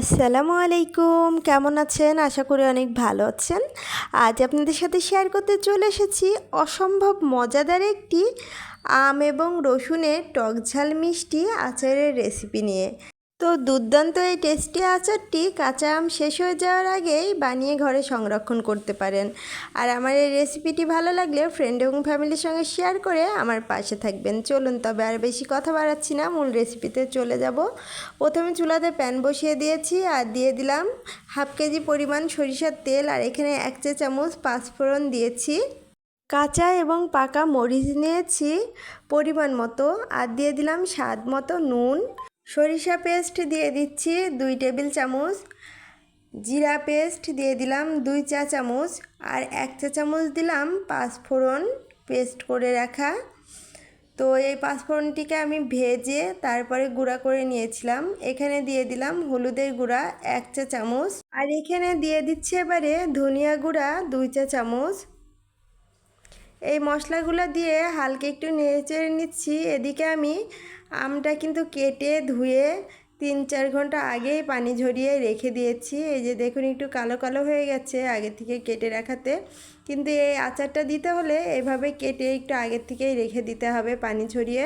আসসালামু আলাইকুম। কেমন আছেন? আশা করি অনেক ভালো আছেন। আজ আপনাদের সাথে শেয়ার করতে চলে এসেছি অসম্ভব মজাদার একটি আম এবং রসুনের টক ঝাল মিষ্টি আচারের রেসিপি নিয়ে। তো দুর্দান্ত এই টেস্টি আচারটি কাঁচা আম শেষ হয়ে যাওয়ার আগেই বানিয়ে ঘরে সংরক্ষণ করতে পারেন। আর আমার এই রেসিপিটি ভালো লাগলে ফ্রেন্ড এবং ফ্যামিলির সঙ্গে শেয়ার করে আমার পাশে থাকবেন। চলুন, তবে আর বেশি কথা বাড়াচ্ছি না, মূল রেসিপিতে চলে যাব। প্রথমে চুলাতে প্যান বসিয়ে দিয়েছি আর দিয়ে দিলাম হাফ কেজি পরিমাণ সরিষার তেল আর এখানে এক চা চামচ পাঁচফোড়ন দিয়েছি। কাঁচা এবং পাকা মরিচ নিয়েছি পরিমাণ মতো আর দিয়ে দিলাম স্বাদ মতো নুন। সরিষা পেস্ট দিয়ে দিচ্ছি দুই টেবিল চামচ। জিরা পেস্ট দিয়ে দিলাম দুই চা চামচ আর এক চা চামচ দিলাম পাঁচফোড়ন পেস্ট করে রাখা। তো এই পাঁচফোড়নটিকে আমি ভেজে তারপরে গুঁড়া করে নিয়েছিলাম। এখানে দিয়ে দিলাম হলুদের গুঁড়া এক চা চামচ। আর এখানে দিয়ে দিচ্ছি এবারে ধনিয়া গুঁড়া দুই চা চামচ। এই মশলাগুলো দিয়ে হালকা একটু নেড়েচেড়ে নিচ্ছি। এদিকে আমি আমটা কিন্তু কেটে ধুয়ে তিন চার ঘণ্টা আগেই পানি ঝরিয়ে রেখে দিয়েছি। এই যে দেখুন একটু কালো কালো হয়ে গেছে আগে থেকে কেটে রাখাতে। কিন্তু এই আচারটা দিতে হলে এভাবে কেটে একটু আগের থেকেই রেখে দিতে হবে পানি ঝরিয়ে।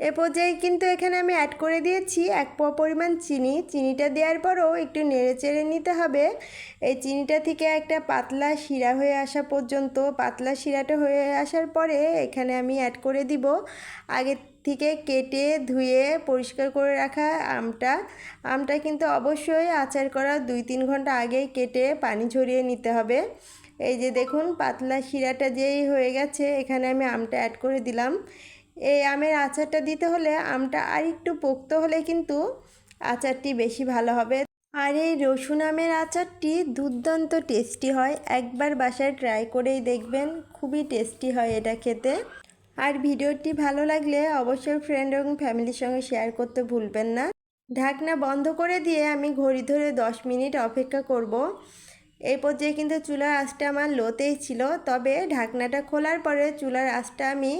এ পর্যায়ে কিন্তু এখানে আমি অ্যাড করে দিয়েছি এক পোয়া পরিমাণ চিনি। চিনিটা দেওয়ার পরও একটু নেড়ে চেড়ে নিতে হবে। এই চিনিটা থেকে একটা পাতলা শিরা হয়ে আসা পর্যন্ত, পাতলা শিরাটা হয়ে আসার পরে এখানে আমি অ্যাড করে দিব। আগে থেকে কেটে ধুয়ে পরিষ্কার করে রাখা আমটা। আমটা কিন্তু অবশ্যই আচার করার দুই তিন ঘণ্টা আগেই কেটে পানি ঝরিয়ে নিতে হবে। এই যে দেখুন, পাতলা শিরাটা যেই হয়ে গেছে, এখানে আমি আমটা অ্যাড করে দিলাম। এই আমের আচারটা দিতে হলে আমটা আর একটু পোক্ত হলে কিন্তু আচারটি বেশি ভালো হবে। আর এই রসুন আমের আচারটি দুর্দান্ত টেস্টি হয়। একবার বাসায় ট্রাই করেই দেখবেন, খুবই টেস্টি হয় এটা খেতে। আর ভিডিওটি ভালো লাগলে অবশ্যই ফ্রেন্ড এবং ফ্যামিলির সঙ্গে শেয়ার করতে ভুলবেন না। ঢাকনা বন্ধ করে দিয়ে আমি ঘড়ি ধরে দশ মিনিট অপেক্ষা করব। এই পর্যায়ে কিন্তু চুলার আঁচটা আমার লোতেই ছিল, তবে ঢাকনাটা খোলার পরে চুলার আঁচটা আমি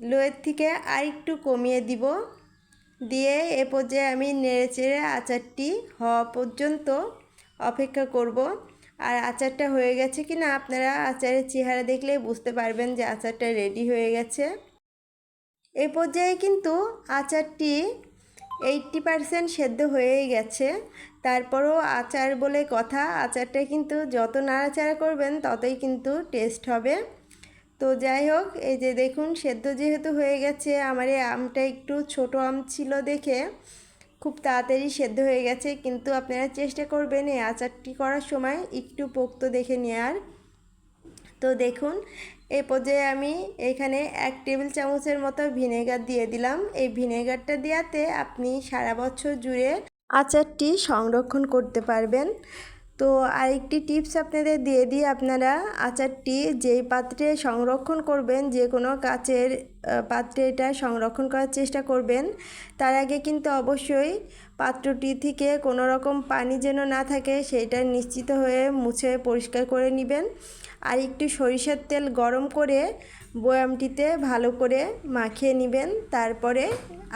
লোয়ের থেকে আর একটু কমিয়ে দিব। দিয়ে এ পর্যায়ে আমি নেড়ে চেড়ে আচারটি হওয়া পর্যন্ত অপেক্ষা করব। আর আচারটা হয়ে গেছে কি না আপনারা আচারের চেহারা দেখলেই বুঝতে পারবেন যে আচারটা রেডি হয়ে গেছে। এ পর্যায়ে কিন্তু আচারটি এইটটি পারসেন্ট সেদ্ধ হয়েই গেছে। তারপরও আচার বলে কথা, আচারটা কিন্তু যত নাড়াচাড়া করবেন ততই কিন্তু টেস্ট হবে। তো যাই হোক, এই যে দেখুন, সেদ্ধ যেহেতু হয়ে গেছে, আমার এই আমটা একটু ছোট আম ছিল দেখে খুব তাড়াতাড়ি সেদ্ধ হয়ে গেছে। কিন্তু আপনারা চেষ্টা করবেন এই আচারটি করার সময় একটু পোক্ত দেখে নেওয়ার তো দেখুন এই পর্যায়ে আমি এখানে এক টেবিল চামচের মতো ভিনেগার দিয়ে দিলাম। এই ভিনেগারটা দেওয়াতে আপনি সারা বছর জুড়ে আচারটি সংরক্ষণ করতে পারবেন। তো আরেকটি টিপস আপনাদের দিয়ে দিই, আপনারা আচারটি যেই পাত্রে সংরক্ষণ করবেন, যে কোনো কাচের পাত্রে এটা সংরক্ষণ করার চেষ্টা করবেন। তার আগে কিন্তু অবশ্যই পাত্রটি থেকে কোনো রকম পানি যেন না থাকে, সেটা নিশ্চিত হয়ে মুছে পরিষ্কার করে নেবেন। আর একটু সরিষার তেল গরম করে বয়ামটিতে ভালো করে মাখিয়ে নেবেন, তারপরে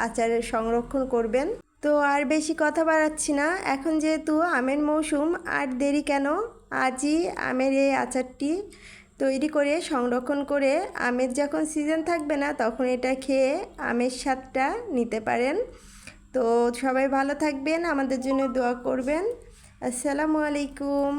আচারের সংরক্ষণ করবেন। তো আর বেশি কথা বাড়াচ্ছি না। এখন যেহেতু আমের মৌসুম, আর দেরি কেন? আজই আমের এই আচারটি তৈরি করে সংরক্ষণ করে আমের যখন সিজন থাকবে না, তখন এটা খেয়ে আমের স্বাদটা নিতে পারেন। তো সবাই ভালো থাকবেন, আমাদের জন্য দোয়া করবেন। আসসালামু আলাইকুম।